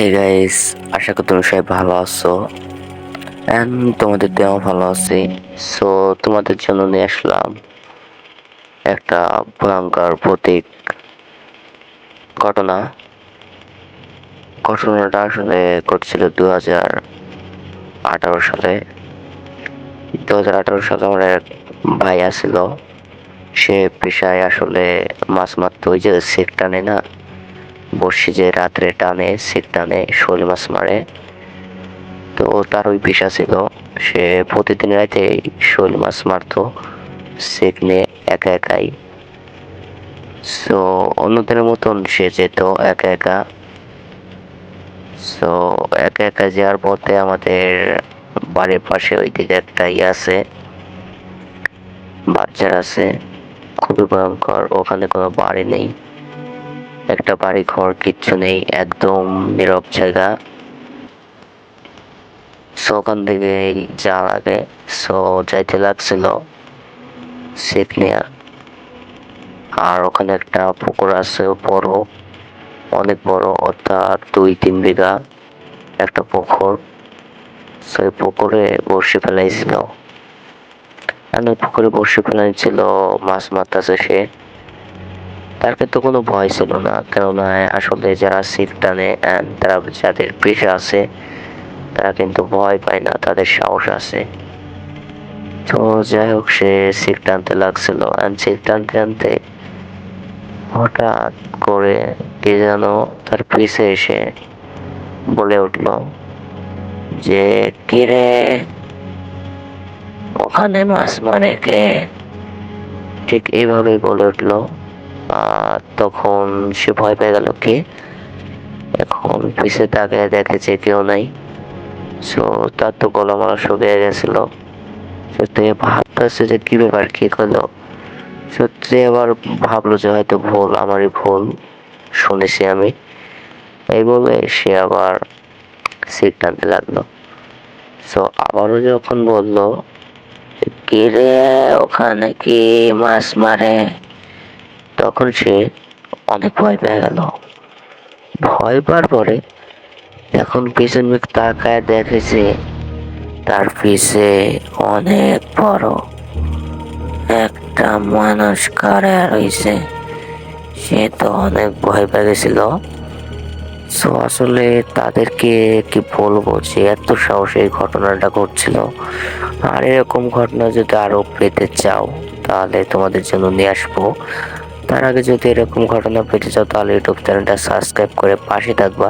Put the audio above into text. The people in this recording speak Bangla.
হে গাইস আশা করি তুমি সবাই ভালো আছো। এন্ড তোমাদের দেওয়া ভালো আছে। সো তোমাদের জন্য নিয়ে আসলাম একটা ভয়ঙ্কর প্রতীক ঘটনা। ঘটনাটা আসলে ঘটছিল দু হাজার আঠারো সালে। দু হাজার আঠারো সালে আমার এক ভাই আসছিল সে পেশায় আসলে মাছ মারতে, ওই যে সেক টানে না? বসে যে রাত্রে টানে সেক টানে, শোল মাছ মারে। তো তার ওই পেশা ছিল, সে প্রতিদিন রাতে শোল মাছ মারতো, সেক নিয়ে একা একাই। সো অন্যদের মতন সে যেত একা একা। সো একা একা যাওয়ার পথে আমাদের বাড়ির পাশে ওইদিকে একটা ইয়ে আছে, বাচ্চার আছে, খুবই ভয়ঙ্কর, ওখানে কোনো বাড়ি নেই। একটা বাড়ি ঘর কিচ্ছু নেই, একদম নীরব জায়গা। সো ওখান থেকে যাওয়া লাগে সো যাইতে লাগছিল সেট নেয়া আর ওখানে একটা পুকুর আছে, বড়, অনেক বড়, অর্থাৎ দুই তিন বিঘা একটা পুকুর। সেই পুকুরে বসে ফেলাইছিল। ওই পুকুরে বসে ফেলাইছিল মাছ মারতেছে সে। তার কিন্তু কোনো ভয় ছিল না। কেননা, আসলে যারা সিট টানে তারা যাদের পেশা আছে, তারা কিন্তু ভয় পায় না, তাদের সাহস আছে। তো যাই হোক, সে সিট টানতে লাগছিল। সিট টানতে টানতে হঠাৎ করে কে যেন তার পিছে এসে বলে উঠল যে কিরে ওখানে মাছ মারে কে? ঠিক এইভাবেই বলে উঠল। তখন সে ভয় পেয়ে গেল কি? এখন পিছে তাকে দেখে যে কেউ নাই। সো তার তো গলা মালা শুকিয়ে গেছিল। সত্যি ভাবতেছে যে কি ব্যাপার, কি করল? সত্যি আবার ভাবলো যে হয়তো ভুল, আমারই ভুল, শুনেছি আমি। এই বলে সে আবার সিট টানতে লাগল। সো আবারও যখন বলল কে রে ওখানে কি মাছ মারে? তখন সে অনেক ভয় পেয়ে গেল। ভয় পাওয়ার পরে এখন পিছন দিক তাকায় দেখেছে তার পিছে অনেক বড় একটা মানুষ কারে রয়েছে। সে তো অনেক ভয় পেয়ে গেছিল। সো আসলে তাদেরকে কি বলব যে এত সাহসে এই ঘটনাটা ঘটছিল? আর এরকম ঘটনা যদি আরও পেতে চাও, তাহলে তোমাদের জন্য নিয়ে আসব। তার আগে যদি এরকম ঘটনা পেতে চাও তাহলে ইউটিউব চ্যানেলটা সাবস্ক্রাইব করে পাশে থাকবা।